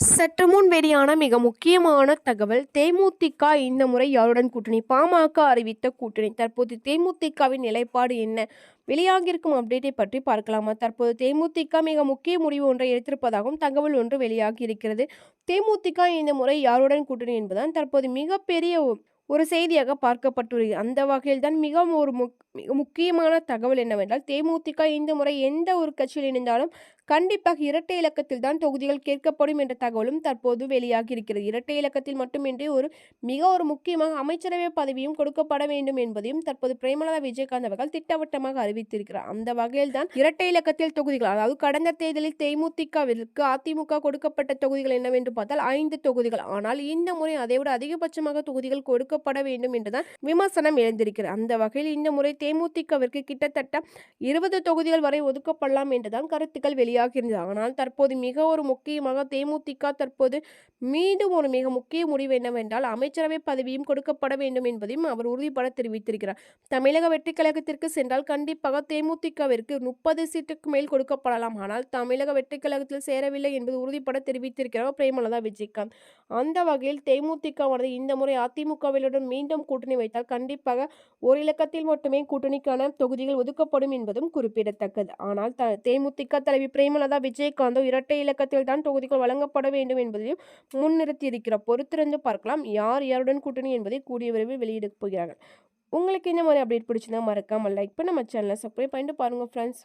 சற்று முன் வெளியான மிக முக்கியமான தகவல் தேமுதிக இந்த முறை யாருடன் கூட்டணி? பாமக அறிவித்த கூட்டணி. தற்போது தேமுதிகவின் நிலைப்பாடு என்ன? வெளியாகியிருக்கும் அப்டேட்டை பற்றி பார்க்கலாமா? தற்போது தேமுதிக மிக முக்கிய முடிவு ஒன்றை எடுத்திருப்பதாகவும் தகவல் ஒன்று வெளியாகி இருக்கிறது. தேமுதிக இந்த முறை யாருடன் கூட்டணி என்பதுதான் தற்போது மிகப்பெரிய ஒரு செய்தியாக பார்க்கப்பட்டுள்ளது. அந்த வகையில் தான் மிகவும் ஒரு மிக முக்கியமான தகவல் என்னவென்றால் தேமுதிக இந்த முறை எந்த ஒரு கட்சியில் இணைந்தாலும் கண்டிப்பாக இரட்டை இலக்கத்தில் தான் தொகுதிகள் கேட்கப்படும் என்ற தகவலும் தற்போது வெளியாகி இருக்கிறது. இரட்டை இலக்கத்தில் மட்டுமின்றி ஒரு மிக ஒரு முக்கியமாக அமைச்சரவை பதவியும் கொடுக்கப்பட வேண்டும் என்பதையும் தற்போது பிரேமலதா விஜயகாந்த் அவர்கள் திட்டவட்டமாக அறிவித்திருக்கிறார். அந்த வகையில் தான் இரட்டை இலக்கத்தில் தொகுதிகள் அதாவது கடந்த தேர்தலில் தேமுதிகவிற்கு அதிமுக கொடுக்கப்பட்ட தொகுதிகள் என்னவென்று பார்த்தால் ஐந்து தொகுதிகள். ஆனால் இந்த முறை அதைவிட அதிகபட்சமாக தொகுதிகள் கொடுக்க நிறுவப்பட வேண்டும் என்றுதான் விமர்சனம் எழுந்திருக்கிறது. அந்த வகையில் இந்த முறை தேமுதிகவிற்கு கிட்டத்தட்ட இருபது தொகுதிகள் வரை ஒதுக்கப்படலாம் என்றுதான் கருத்துக்கள் வெளியாகியிருந்தது. ஆனால் தற்போது மிக ஒரு முக்கியமாக தேமுதிக தற்போது மீண்டும் ஒரு மிக முக்கிய முடிவு என்னவென்றால் அமைச்சரவை பதவியும் கொடுக்கப்பட வேண்டும் என்பதையும் அவர் உறுதிபட தெரிவித்திருக்கிறார். தமிழக வெற்றி கழகத்திற்கு சென்றால் கண்டிப்பாக தேமுதிகவிற்கு முப்பது சீட்டுக்கு மேல் கொடுக்கப்படலாம். ஆனால் தமிழக வெற்றி கழகத்தில் சேரவில்லை என்பது உறுதிபட தெரிவித்திருக்கிறார் பிரேமலதா விஜயகாந்த். அந்த வகையில் தேமுதிகவானது இந்த முறை அதிமுகவில் அதிமுகவிலுடன் மீண்டும் கூட்டணி வைத்தால் கண்டிப்பாக ஒரு இலக்கத்தில் மட்டுமே கூட்டணிக்கான தொகுதிகள் ஒதுக்கப்படும் என்பதும் குறிப்பிடத்தக்கது. ஆனால் த தேமுதிக தலைவி பிரேமலதா விஜயகாந்தோ இரட்டை இலக்கத்தில் தான் தொகுதிகள் வழங்கப்பட வேண்டும் என்பதையும் முன்னிறுத்தியிருக்கிறார் பொறுத்திருந்து பார்க்கலாம். யார் யாருடன் கூட்டணி என்பதை கூடிய விரைவில் வெளியிடப் போகிறார்கள். உங்களுக்கு இந்த மாதிரி அப்டேட் பிடிச்சிருந்தா மறக்காமல் லைக் பண்ண நம்ம சேனலை சப்ஸ்கிரைப் பண்ணிட்டு பாருங்கள் ஃப்ரெண்ட்ஸ்